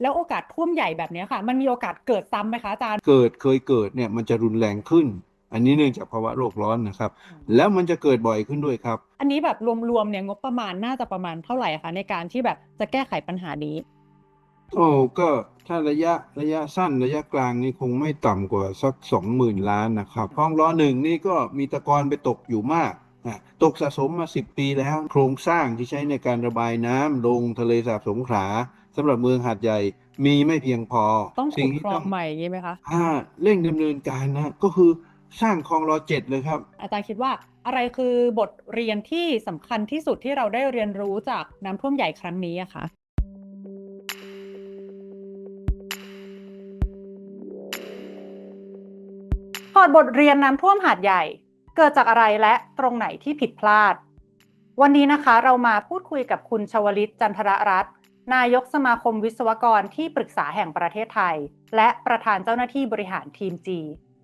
แล้วโอกาสท่วมใหญ่แบบเนี้ยค่ะ มันมีโอกาสเกิดซ้ำไหมคะอาจารย์ เกิดเคยเกิดเนี่ยมันจะรุนแรงขึ้น อันนี้เนื่องจากภาวะโลกร้อนนะครับ แล้วมันจะเกิดบ่อยขึ้นด้วยครับ อันนี้แบบรวมๆเนี่ยงบประมาณน่าจะประมาณเท่าไหร่คะในการที่แบบจะแก้ไขปัญหานี้โอ้ก็ถ้าระยะระยะสั้นระยะกลางนี่คงไม่ต่ำกว่าสักสองหมื่นล้านนะครับคลองล้อหนึ่งนี่ก็มีตะกอนไปตกอยู่มากอะตกสะสมมาสิบปีแล้ว โครงสร้างที่ใช้ในการระบายน้ำลงทะเลสาบสงขลา สำหรับเมืองหาดใหญ่มีไม่เพียงพอต้องขุสิ่ดที่คลองใหม่อย่างนี้ไหมคะอ่าเร่งดำเนินการนะก็คือสร้างคลองรอเจ็ดเลยครับ อาจารย์คิดว่าอะไรคือบทเรียนที่สำคัญที่สุดที่เราได้เรียนรู้จากน้ำท่วมใหญ่ครั้งนี้อะคะถอดบทเรียนน้ำท่วมหาดใหญ่ เกิดจากอะไรและตรงไหนที่ผิดพลาด วันนี้นะคะเรามาพูดคุยกับคุณชวลิตจันทรรัตน์ นายกสมาคมวิศวกรที่ปรึกษาแห่งประเทศไทย และประธานเจ้าหน้าที่บริหารทีม G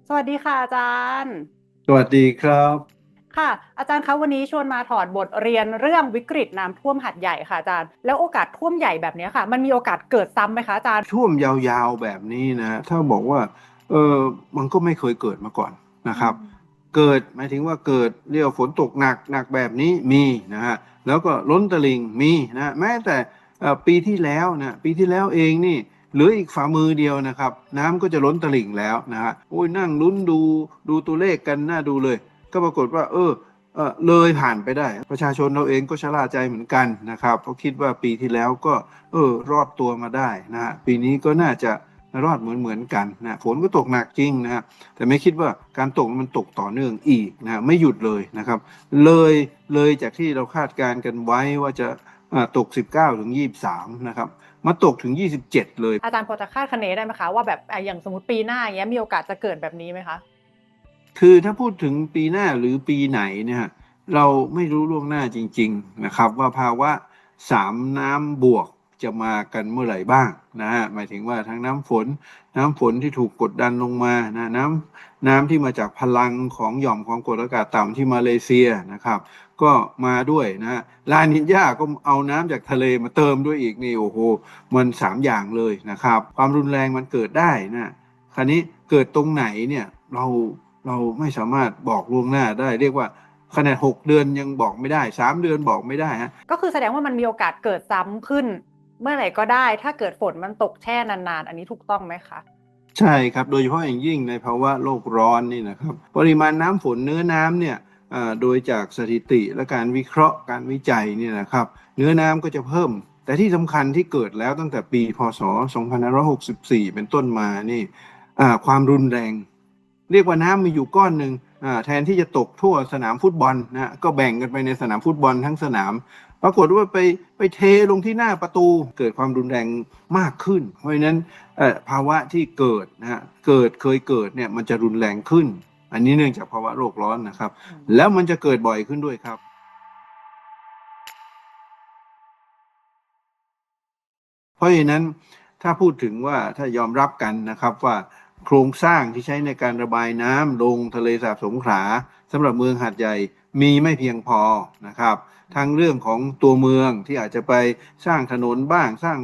สวัสดีค่ะอาจารย์ สวัสดีครับ ค่ะ อาจารย์คะวันนี้ชวนมาถอดบทเรียนเรื่องวิกฤตน้ำท่วมหัดใหญ่ค่ะอาจารย์ แล้วโอกาสท่วมใหญ่แบบนี้ค่ะ มันมีโอกาสเกิดซ้ำไหมคะอาจารย์ ท่วมยาวๆแบบนี้นะ ถ้าบอกว่าเออมันก็ไม่เคยเกิดมาก่อนนะครับ เกิดหมายถึงว่าเกิดเรียกว่าฝนตกหนักหนักแบบนี้มีนะฮะแล้วก็ล้นตลิ่งมีนะแม้แต่เอ่อ ปีที่แล้วนะปีที่แล้วเองนี่เหลืออีกฝ่ามือเดียวนะครับ น้ำก็จะล้นตลิ่งแล้วนะฮะโอ้ยนั่งลุ้นดูดูตัวเลขกันน่าดูเลย ก็ปรากฏว่า เออเออเลยผ่านไปได้ ประชาชนเราเองก็ชะล่าใจเหมือนกันนะครับเพราะคิดว่าปีที่แล้วก็ เออ รอดตัวมาได้นะฮะปีนี้ก็น่าจะรอดเหมือนเหมือนกันนะฝนก็ตกหนักจริงนะฮะแต่ไม่คิดว่าการตกมันตกต่อเนื่องอีกนะไม่หยุดเลยนะครับ เลยเลยจากที่เราคาดการณ์กันไว้ว่าจะ ตก 19 ถึง 23 นะครับ มาตกถึง 27 เลย อาจารย์พอจะคาดคะเนได้ไหมคะว่าแบบอะอย่างสมมติปีหน้าอย่างเงี้ยมีโอกาสจะเกิดแบบนี้ไหมคะ คือถ้าพูดถึงปีหน้าหรือปีไหนเนี่ยเราไม่รู้ล่วงหน้าจริง ๆ นะครับ ว่าภาวะสามน้ำบวกจะมากันเมื่อไหร่บ้าง นะฮะหมายถึงว่าทั้งน้ำฝน น้ำฝนที่ถูกกดดันลงมานะน้ำน้ำที่มาจากพลังของหย่อมความกดอากาศต่ำที่มาเลเซียนะครับ ก็มาด้วยนะฮะลานินยาก็เอาน้ำจากทะเลมาเติมด้วยอีกนี่โอ้โหมันสามอย่างเลยนะครับ ความรุนแรงมันเกิดได้นะคราวนี้เกิดตรงไหนเนี่ยเราเราไม่สามารถบอกล่วงหน้าได้เรียกว่าขนาดหกเดือนยังบอกไม่ได้สามเดือนบอกไม่ได้ฮะก็คือแสดงว่ามันมีโอกาสเกิดซ้ำขึ้น เมื่อไหร่ก็ได้ ถ้าเกิดฝนมันตกแช่นานๆ อันนี้ถูกต้องไหมคะใช่ครับโดยเฉพาะอย่างยิ่งในภาวะโลกร้อนนี่นะครับ ปริมาณน้ำฝนเนื้อน้ำเนี่ยโดยจากสถิติและการวิเคราะห์การวิจัยเนี่ยนะครับ เนื้อน้ำก็จะเพิ่ม แต่ที่สำคัญที่เกิดแล้วตั้งแต่ปีพศ 2564 เป็นต้นมานี่ความรุนแรง เรียกว่าน้ำมีอยู่ก้อนหนึ่งแทนที่จะตกทั่วสนามฟุตบอลนะก็แบ่งกันไปในสนามฟุตบอลทั้งสนาม ปรากฏว่าไปไปเทลงที่หน้าประตูเกิดความรุนแรงมากขึ้น เพราะฉะนั้นเอ่อภาวะที่เกิดนะฮะเกิดเคยเกิดเนี่ยมันจะรุนแรงขึ้น อันนี้เนื่องจากภาวะโลกร้อนนะครับ แล้วมันจะเกิดบ่อยขึ้นด้วยครับเพราะฉะนั้นถ้าพูดถึงว่าถ้ายอมรับกันนะครับว่าโครงสร้างที่ใช้ในการระบายน้ำลงทะเลสาบสงขลา สำหรับเมืองหาดใหญ่มีไม่เพียงพอนะครับทั้งเรื่องของตัวเมืองที่อาจจะไปสร้างถนนบ้างสร้าง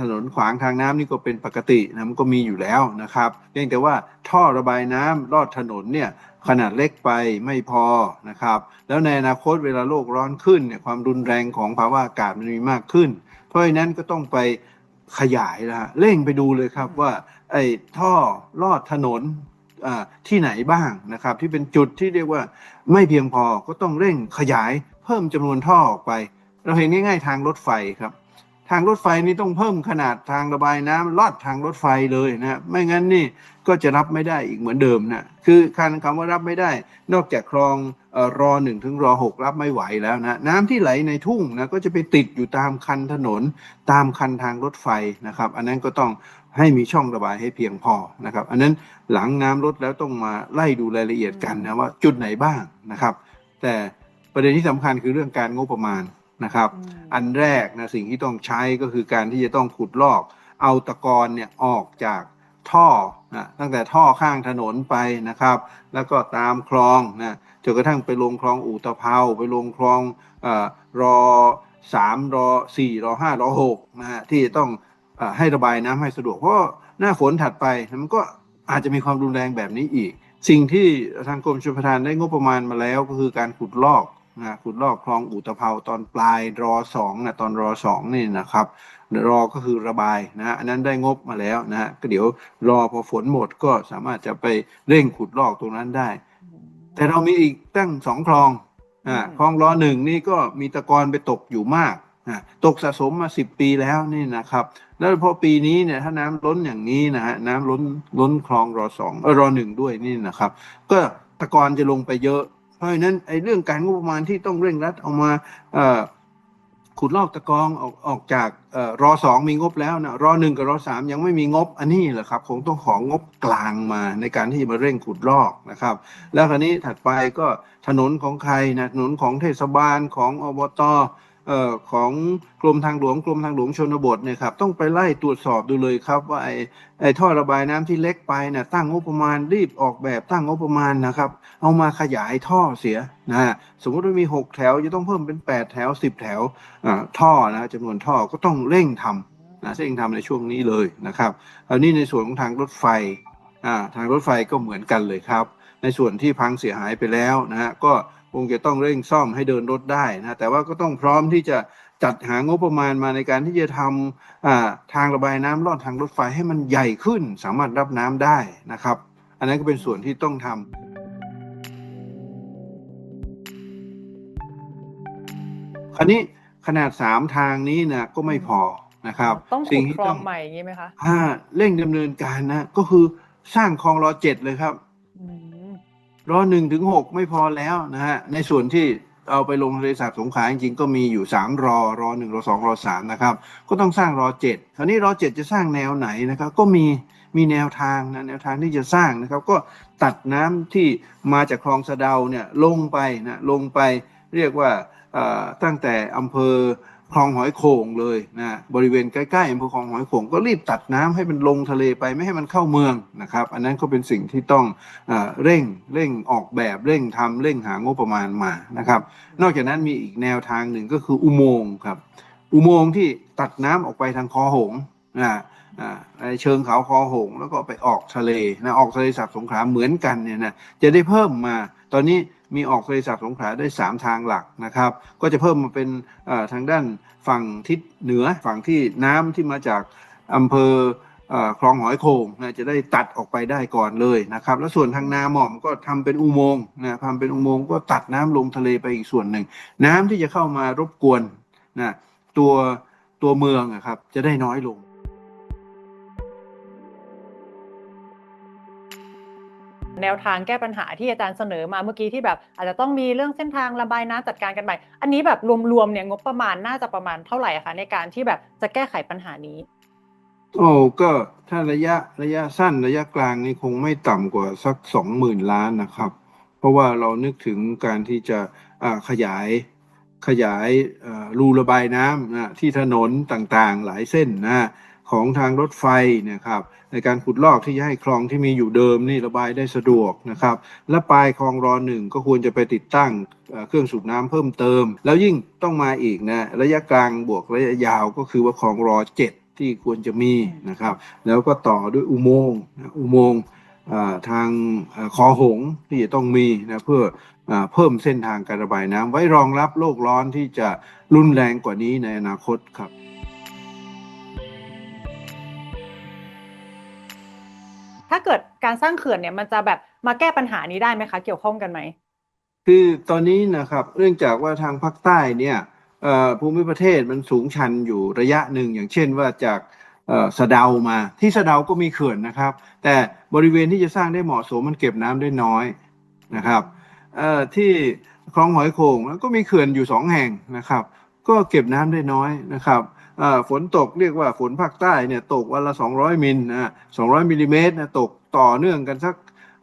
ถนนขวางทางน้ำนี่ก็เป็นปกตินะมันก็มีอยู่แล้วนะครับเพียงแต่ว่าท่อระบายน้ำลอดถนนเนี่ยขนาดเล็กไปไม่พอนะครับแล้วในอนาคตเวลาโลกร้อนขึ้นเนี่ยความรุนแรงของภาวะอากาศมันมีมากขึ้น เพราะฉะนั้นก็ต้องไปขยายนะฮะเร่งไปดูเลยครับว่าไอ้ท่อลอดถนน ที่ไหนบ้างนะครับ ที่เป็นจุดที่เรียกว่าไม่เพียงพอก็ต้องเร่งขยายเพิ่มจำนวนท่อออกไป เราเห็นง่าย ๆ ทางรถไฟครับ ทางรถไฟนี่ต้องเพิ่มขนาดทางระบายน้ำลอดทางรถไฟเลยนะฮะไม่งั้นนี่ก็จะรับไม่ได้อีกเหมือนเดิมนะคือการคำว่ารับไม่ได้ นอกจากคลองออรอหนึ่งถึงรอหกรับไม่ไหวแล้วนะน้ำที่ไหลในทุ่งนะก็จะไปติดอยู่ตามคันถนนตามคันทางรถไฟนะครับ อันนั้นก็ต้อง ให้มีช่องระบายให้เพียงพอนะครับ อันนั้นหลังน้ำลดแล้วต้องมาไล่ดูรายละเอียดกันนะว่าจุดไหนบ้างนะครับ แต่ประเด็นที่สำคัญคือเรื่องการงบประมาณนะครับอืมอันแรกนะสิ่งที่ต้องใช้ก็คือการที่จะต้องขุดลอกเอาตะกอนเนี่ยออกจากท่อนะตั้งแต่ท่อข้างถนนไปนะครับ แล้วก็ตามคลองนะจนกระทั่งไปลงคลองอู่ตะเภาไปลงคลองเออรอสามรอสี่รอห้ารอหกนะฮะที่จะต้องเอ่อ ให้ระบายน้ำให้สะดวก เพราะหน้าฝนถัดไปมันก็อาจจะมีความรุนแรงแบบนี้อีก สิ่งที่ทางกรมชลประทานได้งบประมาณมาแล้วก็คือการขุดลอกนะขุดลอกคลองอุตภเปาตอนปลายรอสองนะตอนรอสองนี่นะครับรอก็คือระบายนะอันนั้นได้งบมาแล้วนะฮะก็เดี๋ยวรอพอฝนหมดก็สามารถจะไปเร่งขุดลอกตรงนั้นได้ แต่เรามีอีกตั้งสองคลองอ่าคลองรอหนึ่งนี่ก็มีตะกอนไปตกอยู่มาก ตกสะสมมาสิบปีแล้วนี่นะครับ แล้วพอปีนี้เนี่ยถ้าน้ำล้นอย่างนี้นะฮะน้ำล้นล้นคลองรอสองเออรอหนึ่งด้วยนี่นะครับ ก็ตะกอนจะลงไปเยอะ เพราะฉะนั้นไอ้เรื่องการงบประมาณที่ต้องเร่งรัดเอามาขุดลอกตะกองออกออกจากออรอสองมีงบแล้วนะรอหนึ่งกับรอสามยังไม่มีงบอันนี้แหละครับคงต้องของงบกลางมาในการที่มาเร่งขุดลอกนะครับ แล้วคราวนี้ถัดไปก็ถนนของใครนะถนนของเทศบาลของอบตอ ของกรมทางหลวงกรมทางหลวงชนบทเนี่ยครับต้องไปไล่ตรวจสอบดูเลยครับว่าไอ้ไอ้ท่อระบายน้ำที่เล็กไปนะตั้งงบประมาณรีบออกแบบตั้งงบประมาณนะครับ เอามาขยายท่อเสียนะฮะสมมติว่ามีหกแถวจะต้องเพิ่มเป็นแปดแถวสิบแถวท่อนะจำนวนท่อก็ต้องเร่งทำนะเร่งทำในช่วงนี้เลยนะครับอันนี้ในส่วนของทางรถไฟทางรถไฟก็เหมือนกันเลยครับ ในส่วนที่พังเสียหายไปแล้วนะฮะก็ งจะต้องเร่งซ่อมให้เดินรถได้นะแต่ว่าก็ต้องพร้อมที่จะจัดหางบประมาณมาในการที่จะทำอ่าทางระบายน้ำลอดทางรถไฟให้มันใหญ่ขึ้น สามารถรับน้ำได้นะครับ อันนั้นก็เป็นส่วนที่ต้องทำคราวนี้ขนาดสามทางนี้นะก็ไม่พอนะครับ ต้องขุสิ่ดที่คลอต้องใหม่อย่างนี้ไหมคะอ่าเร่งดำเนินการนะ ก็คือสร้างคลองรอเจ็ดเลยครับอืม รอหนึ่งถึงหกไม่พอแล้วนะฮะในส่วนที่เอาไปลงทะเลสาบสงขลาจริงๆก็มีอยู่สามรอรอหนึ่งรอสองรอสามนะครับ ก็ต้องสร้างรอเจ็ดคราวนี้รอเจ็ดจะสร้างแนวไหนนะครับ ก็มีมีแนวทางนะแนวทางที่จะสร้างนะครับ ก็ตัดน้ำที่มาจากคลองสะเดาเนี่ยลงไปนะลงไปเรียกว่าตั้งแต่อำเภอ คลองหอยโข่งเลยนะบริเวณใกล้ๆอำเภอคลองหอยโข่งก็รีบตัดน้ำให้มันลงทะเลไปไม่ให้มันเข้าเมืองนะครับ อันนั้นก็เป็นสิ่งที่ต้องอเร่งเร่งออกแบบเร่งทำเร่งหางบประมาณมานะครับ นอกจากนั้นมีอีกแนวทางหนึ่งก็คืออุโมงค์ครับ อุโมงค์ที่ตัดน้ำออกไปทางคอหงส์นะในเชิงเขาคอหงส์แล้วก็ไปออกทะเลนะออกทะเลสาบสงขลาเหมือนกันเนี่ยนะจะได้เพิ่มมา ตอนนี้ มีออกทะเลสาบสงขลาได้สามทางหลักนะครับ ก็จะเพิ่มมาเป็นทางด้านฝั่งทิศเหนือฝั่งที่น้ำที่มาจากอำเภอคลองหอยโขงนะจะได้ตัดออกไปได้ก่อนเลยนะครับ แล้วส่วนทางนาหม่อมก็ทำเป็นอุโมงค์นะทำเป็นอุโมงค์ก็ตัดน้ำลงทะเลไปอีกส่วนหนึ่ง น้ำที่จะเข้ามารบกวนนะตัวตัวเมืองอะครับจะได้น้อยลง แนวทางแก้ปัญหาที่อาจารย์เสนอมาเมื่อกี้ที่แบบ อาจจะต้องมีเรื่องเส้นทางระบายน้ำจัดการกันใหม่ อันนี้แบบรวมๆเนี่ยงบประมาณน่าจะประมาณเท่าไหร่คะในการที่แบบจะแก้ไขปัญหานี้โอ้ก็ถ้าระยะระยะสั้นระยะกลางนี่คงไม่ต่ำกว่าสักสองหมื่นล้านนะครับ เพราะว่าเรานึกถึงการที่จะอ่าขยายขยายรูระบายน้ำนะที่ถนนต่างๆหลายเส้นนะ ของทางรถไฟนะครับในการขุดลอกที่จะให้คลองที่มีอยู่เดิมนี่ระบายได้สะดวกนะครับและปลายคลองรอหนึ่งก็ควรจะไปติดตั้งเครื่องสูบน้ำเพิ่มเติม แล้วยิ่งต้องมาอีกนะระยะกลางบวกระยะยาวก็คือว่าคลองรอเจ็ดที่ควรจะมีนะครับ แล้วก็ต่อด้วยอุโมงค์อุโมงค์ทางคอหงส์ที่จะต้องมีนะเพื่ออเพิ่มเส้นทางการระบายน้ำไว้รองรับโลกร้อนที่จะรุนแรงกว่านี้ในอนาคตครับ ถ้าเกิดการสร้างเขื่อนเนี่ยมันจะแบบมาแก้ปัญหานี้ได้ไหมคะ เกี่ยวข้องกันไหมคือตอนนี้นะครับเนื่องจากว่าทางภาคใต้เนี่ยภูมิประเทศมันสูงชันอยู่ระยะหนึ่งอย่างเช่นว่าจากเสะเดามาที่สะเดาก็มีเขื่อนนะครับ แต่บริเวณที่จะสร้างได้เหมาะสมมันเก็บน้ำได้น้อยนะครับที่คลองหอยโข่งแล้วก็มีเขื่อนอยู่สองแห่งนะครับ ก็เก็บน้ำได้น้อยนะครับ ฝนตกเรียกว่าฝนภาคใต้เนี่ยตกวันละ 200มิลนะ200มิลลิเมตรนะตกต่อเนื่องกันสัก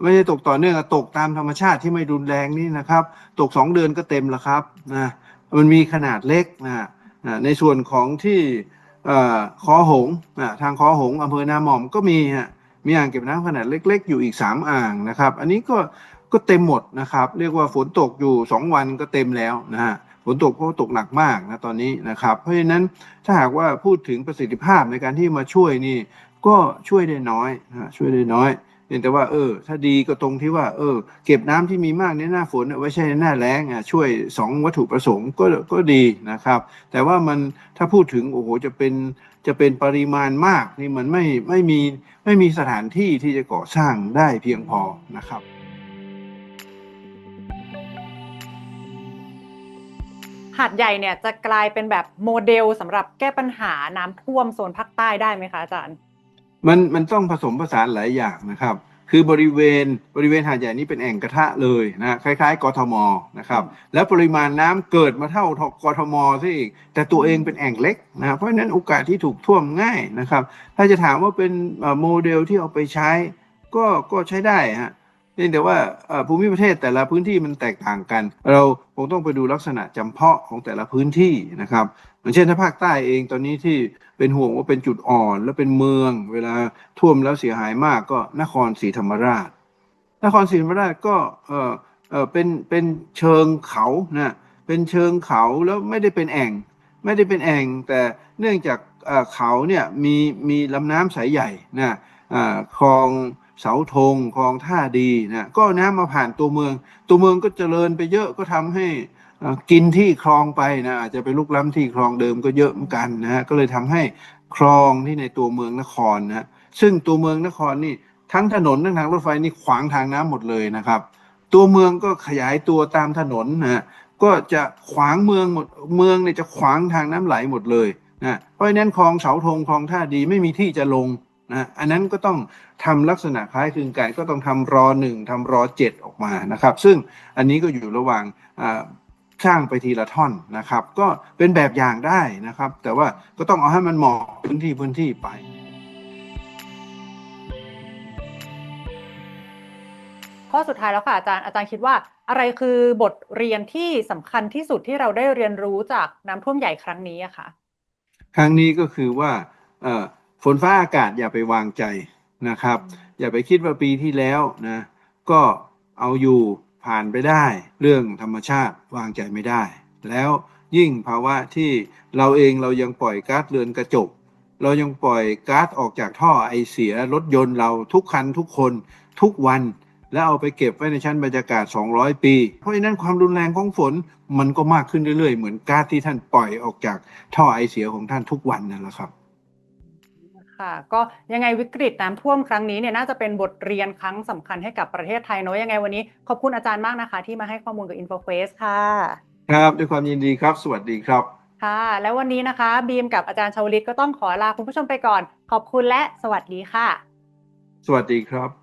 ไม่ใช่ตกต่อเนื่องตกตามธรรมชาติที่ไม่รุนแรงนี่นะครับ ตกสองเดือนก็เต็มแล้วครับนะมันมีขนาดเล็กนะในส่วนของที่เอ่อคอหงทางคอหงอำเภอนาหม่อมก็มีฮะมีอ่างเก็บน้ำขนาดเล็ก ๆ อยู่อีกสามอ่างนะครับ อันนี้ก็ก็เต็มหมดนะครับ เรียกว่าฝนตกอยู่สองวันก็เต็มแล้วนะฮะ ฝนตกเพราะตกหนักมากนะตอนนี้นะครับ เพราะฉะนั้นถ้าหากว่าพูดถึงประสิทธิภาพในการที่มาช่วยนี่ก็ช่วยได้น้อยนะช่วยได้น้อยเพียงแต่ว่าเออถ้าดีก็ตรงที่ว่า เออ เก็บน้ำที่มีมากในหน้าฝนไว้ใช้ในหน้าแล้งอะช่วยสองวัตถุประสงค์ก็ก็ดีนะครับ แต่ว่ามันถ้าพูดถึงโอ้โหจะเป็นจะเป็นปริมาณมากนี่มันไม่ไม่มีไม่มีสถานที่ที่จะก่อสร้างได้เพียงพอนะครับ หาดใหญ่เนี่ยจะกลายเป็นแบบโมเดลสำหรับแก้ปัญหาน้ำท่วมโซนภาคใต้ได้ไหมคะอาจารย์ มันมันต้องผสมผสานหลายอย่างนะครับ คือบริเวณบริเวณหาดใหญ่นี้เป็นแอ่งกระทะเลยนะคล้าย ๆ กทมนะครับ แล้วปริมาณน้ำเกิดมาเท่ากทมซะอีกแต่ตัวเองเป็นแอ่งเล็กนะเพราะฉะนั้นโอกาสที่ถูกท่วมง่ายนะครับ ถ้าจะถามว่าเป็นโมเดลที่เอาไปใช้ก็ก็ใช้ได้ฮะ เพียงแต่ว่าภูมิประเทศแต่ละพื้นที่มันแตกต่างกัน เราคงต้องไปดูลักษณะจำเพาะของแต่ละพื้นที่นะครับอย่างเช่นถ้าภาคใต้เองตอนนี้ที่เป็นห่วงว่าเป็นจุดอ่อน และเป็นเมือง เวลาท่วมแล้วเสียหายมากก็นครศรีธรรมราช นครศรีธรรมราชก็เออเออเป็นเป็นเชิงเขานะเป็นเชิงเขาแล้วไม่ได้เป็นแอ่ง ไม่ได้เป็นแอ่ง แต่เนื่องจากเออเขาเนี่ยมีมีลำน้ำสายใหญ่นะอ่าคลอง เสาธงคลองท่าดีนะก็น้ำมาผ่านตัวเมือง ตัวเมืองก็เจริญไปเยอะก็ทำให้กินที่คลองไปนะอาจจะไปลุกล้ำที่คลองเดิมก็เยอะเหมือนกันนะฮะก็เลยทำให้คลองที่ในตัวเมืองนครนะซึ่งตัวเมืองนครนี่ทั้งถนนทั้งทางรถไฟนี่ขวางทางน้ำหมดเลยนะครับ ตัวเมืองก็ขยายตัวตามถนนนะก็จะขวางเมืองหมดเมืองเนี่ยจะขวางทางน้ำไหลหมดเลยนะเพราะฉะนั้นคลองเสาธงคลองท่าดีไม่มีที่จะลง นะอันนั้นก็ต้องทำลักษณะคล้ายคลึงกันก็ต้องทำรอหนึ่งทำรอเจ็ดออกมานะครับ ซึ่งอันนี้ก็อยู่ระหว่างอ่าสร้างไปทีละท่อนนะครับ ก็เป็นแบบอย่างได้นะครับ แต่ว่าก็ต้องเอาให้มันเหมาะพื้นที่พื้นที่ไปข้อสุดท้ายแล้วค่ะอาจารย์อาจารย์คิดว่าอะไรคือบทเรียนที่สำคัญที่สุดที่เราได้เรียนรู้จากน้ำท่วมใหญ่ครั้งนี้อะค่ะครั้งนี้ก็คือว่าเอ่อ ฝนฟ้าอากาศอย่าไปวางใจนะครับ อย่าไปคิดว่าปีที่แล้วนะก็เอาอยู่ผ่านไปได้เรื่องธรรมชาติวางใจไม่ได้ แล้วยิ่งภาวะที่เราเองเรายังปล่อยก๊าซเรือนกระจก เรายังปล่อยก๊าซออกจากท่อไอเสียรถยนต์เราทุกคันทุกคนทุกวัน แล้วเอาไปเก็บไว้ในชั้นบรรยากาศ 200 ปี เพราะฉะนั้นความรุนแรงของฝนมันก็มากขึ้นเรื่อยๆ เหมือนก๊าซที่ท่านปล่อยออกจากท่อไอเสียของท่านทุกวันนั่นแหละครับ ค่ะ ก็ยังไงวิกฤตน้ำท่วมครั้งนี้เนี่ยน่าจะเป็นบทเรียนครั้งสำคัญให้กับประเทศไทยเนอะยังไงวันนี้ขอบคุณอาจารย์มากนะคะ ที่มาให้ข้อมูลกับ InfoQuest ค่ะ ครับด้วยความยินดีครับ สวัสดีครับ ค่ะ แล้ววันนี้นะคะบีมกับอาจารย์ชาวลิตก็ต้องขอลาคุณผู้ชมไปก่อน ขอบคุณและสวัสดีค่ะ สวัสดีครับ